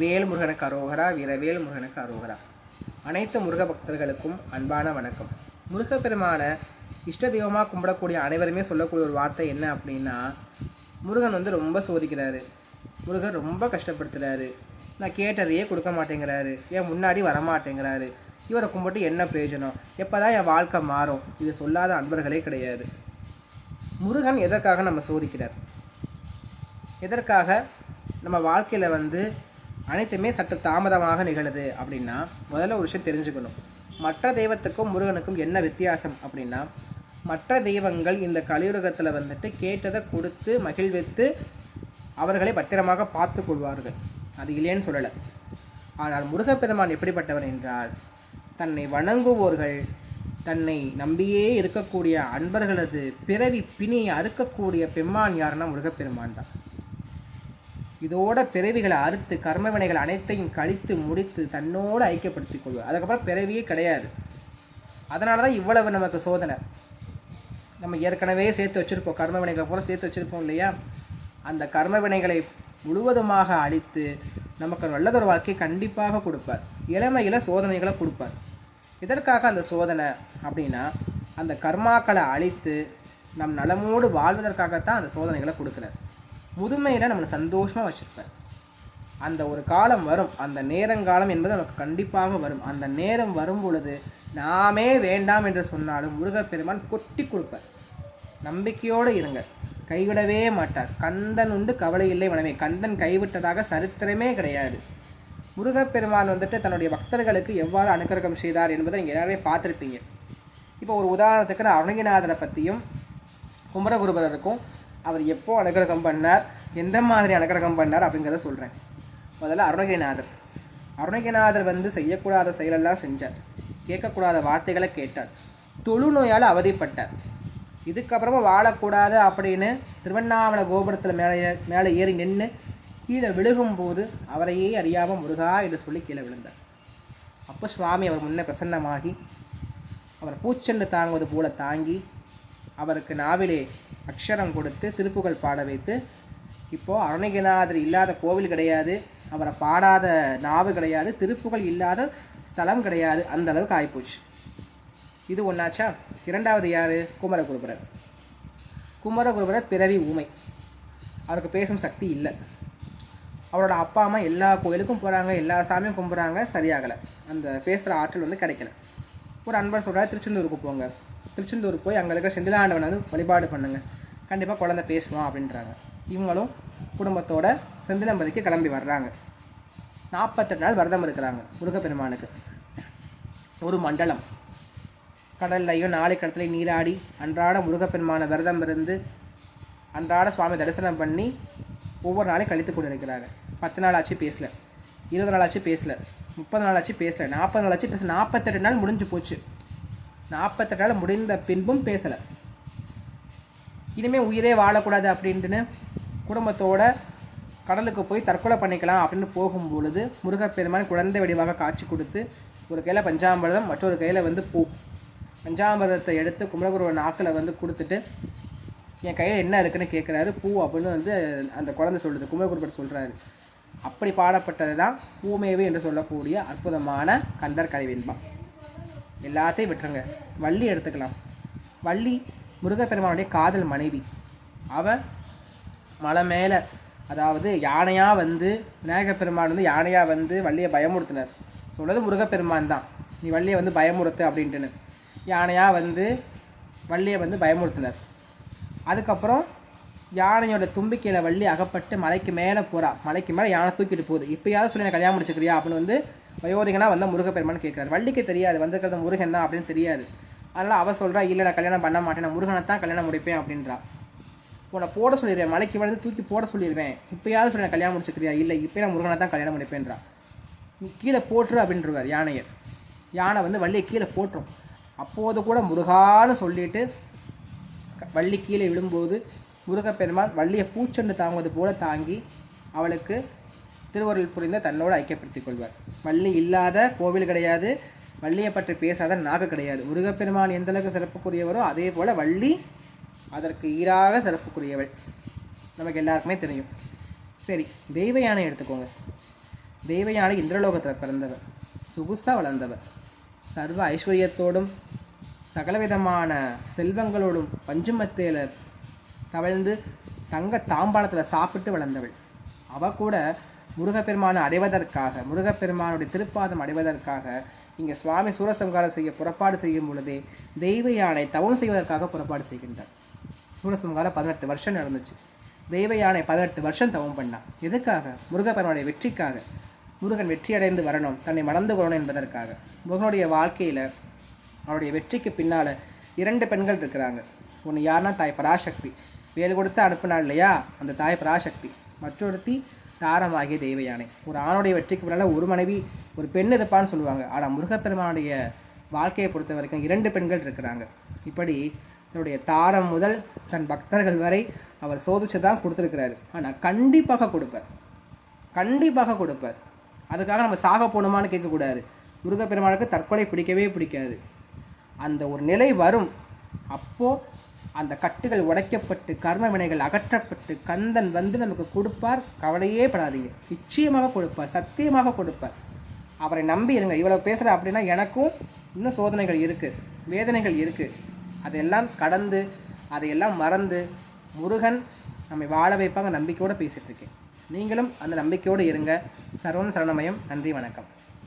வேல்முருகனுக்கு அரோகரா வீரவேல் முருகனுக்கு அரோகரா. அனைத்து முருக பக்தர்களுக்கும் அன்பான வணக்கம். முருகப்பெருமான இஷ்ட தெய்வமாக கும்பிடக்கூடிய அனைவருமே சொல்லக்கூடிய ஒரு வார்த்தை என்ன அப்படின்னா முருகன் வந்து ரொம்ப சோதிக்கிறாரு. முருகன் ரொம்ப கஷ்டப்படுத்துறாரு. நான் கேட்டதையே கொடுக்க மாட்டேங்கிறாரு. ஏன் முன்னாடி வரமாட்டேங்கிறாரு. இவரை கும்பிட்டு என்ன பிரயோஜனம்? எப்போ தான் என் வாழ்க்கை மாறும்? இது சொல்லாத அன்பர்களே கிடையாது. முருகன் எதற்காக நம்ம சோதிக்கிறார்? எதற்காக நம்ம வாழ்க்கையில் வந்து அனைத்துமே சற்று தாமதமாக நிகழுது அப்படின்னா முதல்ல ஒரு விஷயம் தெரிஞ்சுக்கணும். மற்ற தெய்வத்துக்கும் முருகனுக்கும் என்ன வித்தியாசம் அப்படின்னா மற்ற தெய்வங்கள் இந்த கலியுலகத்தில் வந்துட்டு கேட்டதை கொடுத்து மகிழ்வித்து அவர்களை பத்திரமாக பார்த்து கொள்வார்கள். அது இல்லைன்னு சொல்லலை. ஆனால் முருகப்பெருமான் எப்படிப்பட்டவர் என்றால் தன்னை வணங்குவோர்கள் தன்னை நம்பியே இருக்கக்கூடிய அன்பர்களது பிறவி பிணியை அறுக்கக்கூடிய பெம்மான் யாருன்னா முருகப்பெருமான் தான். இதோட பிறவிகளை அறுத்து கர்மவினைகள் அனைத்தையும் கழித்து முடித்து தன்னோடு ஐக்கியப்படுத்திக் கொள்வார் அதுக்கப்புறம் பிறவியே கிடையாது. அதனால தான் இவ்வளவு நமக்கு சோதனை. நம்ம ஏற்கனவே சேர்த்து வச்சுருப்போம் கர்ம வினைகளை போல சேர்த்து வச்சுருப்போம் இல்லையா? அந்த கர்ம வினைகளை முழுவதுமாக அழித்து நமக்கு நல்லதொரு வாழ்க்கை கண்டிப்பாக கொடுப்பார். இளமையில் சோதனைகளை கொடுப்பார். இதற்காக அந்த சோதனை அப்படின்னா அந்த கர்மாக்களை அழித்து நம் நலமோடு வாழ்வதற்காகத்தான் அந்த சோதனைகளை கொடுக்குறார். முதுமையில் நம்மளை சந்தோஷமாக வச்சுருப்பேன். அந்த ஒரு காலம் வரும் அந்த நேரங்காலம் என்பது நமக்கு கண்டிப்பாக வரும். அந்த நேரம் வரும் பொழுது நாமே வேண்டாம் என்று சொன்னாலும் முருகப்பெருமான் கொட்டி கொடுப்பார். நம்பிக்கையோடு இருங்க. கைவிடவே மாட்டார். கந்தன் உண்டு கவலை இல்லை மனமே. கந்தன் கைவிட்டதாக சரித்திரமே கிடையாது. முருகப்பெருமான் வந்துட்டு தன்னுடைய பக்தர்களுக்கு எவ்வாறு அனுக்கிரகம் செய்தார் என்பதை நீங்கள் எல்லாருமே பார்த்துருப்பீங்க. இப்போ ஒரு உதாரணத்துக்கு நான் அருணகிநாதரை பற்றியும் குமரகுருபரருக்கும் அவர் எப்போ அனுகிரகம் பண்ணார் எந்த மாதிரி அனுகிரகம் பண்ணார் அப்படிங்கிறத சொல்கிறேன் முதல்ல அருணகிரிநாதர். அருணகிரிநாதர் வந்து செய்யக்கூடாத செயலெல்லாம் செஞ்சார். கேட்கக்கூடாத வார்த்தைகளை கேட்டார். தொழுநோயால் அவதிப்பட்டார். இதுக்கப்புறமா வாழக்கூடாது அப்படின்னு திருவண்ணாமலை கோபுரத்தில் மேலே மேலே ஏறி நின்று கீழே விழுகும்போது அவரையே அறியாமல் முருகா என்று சொல்லி கீழே விழுந்தார். அப்போ சுவாமி அவர் முன்னே பிரசன்னமாகி அவர் பூச்செண்டு தாங்குவது போல தாங்கி அவருக்கு நாவிலே அக்ஷரம் கொடுத்து திருப்புகள் பாட வைத்து இப்போது அருணகிரிநாதர் இல்லாத கோவில் கிடையாது அவரை பாடாத நாவு கிடையாது திருப்புகள் இல்லாத ஸ்தலம் கிடையாது அந்த அளவுக்கு ஆகிப்போச்சு இது ஒன்றாச்சா இரண்டாவது யார்? குமரகுருபரர். குமரகுருபரர் பிறவி ஊமை. அவருக்கு பேசும் சக்தி இல்லை. அவரோட அப்பா அம்மா எல்லா கோயிலுக்கும் போகிறாங்க எல்லா சாமியும் கும்பிட்றாங்க சரியாகலை. அந்த பேசுகிற ஆற்றல் வந்து கிடைக்கல. ஒரு அன்பர் சொல்கிறார் திருச்செந்தூருக்கு போங்க. திருச்செந்தூர் போய் அங்கே இருக்கிற செந்திலாண்டவனை வந்து வழிபாடு பண்ணுங்க. கண்டிப்பாக குழந்தை பேசுவான் அப்படின்றாங்க. இவங்களும் குடும்பத்தோட செந்திலம்பதிக்கு கிளம்பி வர்றாங்க. நாற்பத்தெட்டு நாள் விரதம் இருக்கிறாங்க முருகப்பெருமானுக்கு. ஒரு மண்டலம். கடல்லையும் நாளை கடத்துலையும் நீராடி அன்றாட முருகப்பெருமான விரதம் இருந்து அன்றாட சுவாமி தரிசனம் பண்ணி ஒவ்வொரு நாளையும் கழித்து கொண்டு இருக்கிறாங்க பத்து நாள் ஆச்சு பேசல. இருபது நாள் ஆச்சு பேசல. முப்பது நாள் ஆச்சு பேசல. நாற்பது நாள் ஆச்சு பேசல நாற்பத்தெட்டு நாள் முடிஞ்சு போச்சு. நாற்பத்தெட்டு நாள் முடிந்த பின்பும் பேசலை. இனிமேல் உயிரே வாழக்கூடாது அப்படின்ட்டுன்னு குடும்பத்தோட கடலுக்கு போய் தற்கொலை பண்ணிக்கலாம் அப்படின்னு போகும்பொழுது முருகப்பெருமான் குழந்தை வடிவாக காட்சி கொடுத்து ஒரு கையில் பஞ்சாமிரதம் மற்றொரு கையில் வந்து பூ. பஞ்சாமிரதத்தை எடுத்து குமரகுருவன் நாக்கில் வந்து கொடுத்துட்டு என் கையில் என்ன இருக்குன்னு கேட்குறாரு பூ அப்படின்னு வந்து அந்த குழந்தை சொல்லுது. குமரகுருபர் சொல்கிறாரு அப்படி பாடப்பட்டது தான் பூமேவி என்று சொல்லக்கூடிய அற்புதமான கந்தர் கலைவெண்பா எல்லாத்தையும் விட்டுருங்க. வள்ளி எடுத்துக்கலாம். வள்ளி முருகப்பெருமானுடைய காதல் மனைவி. அவள் மலை மேலே அதாவது யானையாக வந்து விநாயகப் பெருமான் வந்து யானையாக வந்து வள்ளியை பயமுறுத்தினார். சொல்றது முருகப்பெருமான் தான். நீ வள்ளியை வந்து பயமுறுத்து அப்படின்ட்டுன்னு. யானையாக வந்து வள்ளியை வந்து பயமுறுத்தினார். அதுக்கப்புறம் யானையோட தும்பிக்கையில் வள்ளி அகப்பட்டு மலைக்கு மேலே போகிறா மலைக்கு மேலே யானை தூக்கிட்டு போகுது. இப்போயாவது சொல்லி நான் கல்யாணம் முடிச்சுக்கிறியா? அப்படின்னு வந்து வயோதிகனா வந்த முருகப்பெருமான் கேட்குறாரு வள்ளிக்கு தெரியாது வந்திருக்கிறது முருகன் தான் அப்படின்னு தெரியாது. அதனால் அவள் சொல்கிறா இல்லை நான் கல்யாணம் பண்ண மாட்டேன். நான் முருகனை தான் கல்யாணம் முடிப்பேன் அப்படின்றா. உன்னை போட சொல்லிடுவேன். மலைக்கு மேலே தூக்கி போட சொல்லிடுவேன். இப்போயாவது சொல்லி நான் கல்யாணம் முடிச்சுக்கிறியா? இல்லை இப்போ நான் முருகனை தான் கல்யாணம் முடிப்பேன்றா. கீழே போட்டுரு அப்படின்றவார் யானையை யானை வந்து வள்ளியை கீழே போட்டுரும். அப்போது கூட முருகான்னு சொல்லிட்டு வள்ளி கீழே விழும்போது முருகப்பெருமான் வள்ளியை பூச்செண்டு தாங்குவது போல தாங்கி அவளுக்கு திருவருள் புரிந்த தன்னோடு ஐக்கியப்படுத்திக் கொள்வார். வள்ளி இல்லாத கோவில் கிடையாது. வள்ளியை பற்றி பேசாத நாக்கு கிடையாது. முருகப்பெருமான் எந்த அளவுக்கு சிறப்புக்குரியவரோ அதே போல வள்ளி அதற்கு ஈராக சிறப்புக்குரியவள். நமக்கு எல்லாருக்குமே தெரியும். சரி தெய்வ யானை எடுத்துக்கோங்க. தெய்வயானை இந்திரலோகத்தில் பிறந்தவர். சுகுசாக வளர்ந்தவர். சர்வ ஐஸ்வர்யத்தோடும் சகலவிதமான செல்வங்களோடும் பஞ்சுமத்தையில் தவழ்ந்து தங்க தாம்பாளத்தில் சாப்பிட்டு வளர்ந்தவள். அவ கூட முருகப்பெருமானை அடைவதற்காக முருகப்பெருமானுடைய திருப்பாதம் அடைவதற்காக இங்கே சுவாமி சூரசம்காரம் செய்ய புறப்பாடு செய்யும் பொழுதே தெய்வ யானை தவம் செய்வதற்காக புறப்பாடு செய்கின்றார். சூரசம்காரம் பதினெட்டு வருஷம் நடந்துச்சு. தெய்வ யானை பதினெட்டு வருஷம் தவம் பண்ணான் எதுக்காக? முருகப்பெருமானுடைய வெற்றிக்காக. முருகன் வெற்றி அடைந்து வரணும் தன்னை மணந்து கொள்ளணும் என்பதற்காக. முருகனுடைய வாழ்க்கையில் அவருடைய வெற்றிக்கு பின்னால் இரண்டு பெண்கள் இருக்கிறாங்க. ஒன்று யாருன்னா தாய் பராசக்தி. வேறு கொடுத்து அனுப்பினாள் இல்லையா? அந்த தாய் பராசக்தி. மற்றொருத்தி தாரமாகிய தெய்வ யானை ஒரு ஆணுடைய வெற்றிக்கு பின்னால் ஒரு மனைவி ஒரு பெண் இருப்பான்னு சொல்லுவாங்க. ஆனால் முருகப்பெருமானுடைய வாழ்க்கையை பொறுத்த வரைக்கும் இரண்டு பெண்கள் இருக்கிறாங்க. இப்படி தன்னுடைய தாரம் முதல் தன் பக்தர்கள் வரை அவர் சோதிச்சு தான் கொடுத்துருக்கிறாரு. ஆனால் கண்டிப்பாக கொடுப்பார். கண்டிப்பாக கொடுப்பார். அதுக்காக நம்ம சாக போகணுமான்னு கேட்கக்கூடாது. முருகப்பெருமானுக்கு தற்கொலை பிடிக்கவே பிடிக்காது. அந்த ஒரு நிலை வரும். அப்போது அந்த கட்டுகள் உடைக்கப்பட்டு கர்ம வினைகள் அகற்றப்பட்டு கந்தன் வந்து நமக்கு கொடுப்பார் கவலையே படாதீங்க. நிச்சயமாக கொடுப்பார் சத்தியமாக கொடுப்பார். அவரை நம்பி இருங்க. இவ்வளவு பேசுகிற அப்படின்னா எனக்கும் இன்னும் சோதனைகள் இருக்குது வேதனைகள் இருக்குது அதையெல்லாம் கடந்து அதையெல்லாம் மறந்து முருகன் நம்மை வாழ வைப்பாங்க நம்பிக்கையோடு பேசிகிட்ருக்கேன் நீங்களும் அந்த நம்பிக்கையோடு இருங்க. சர்வம் சரணமயம். நன்றி வணக்கம்.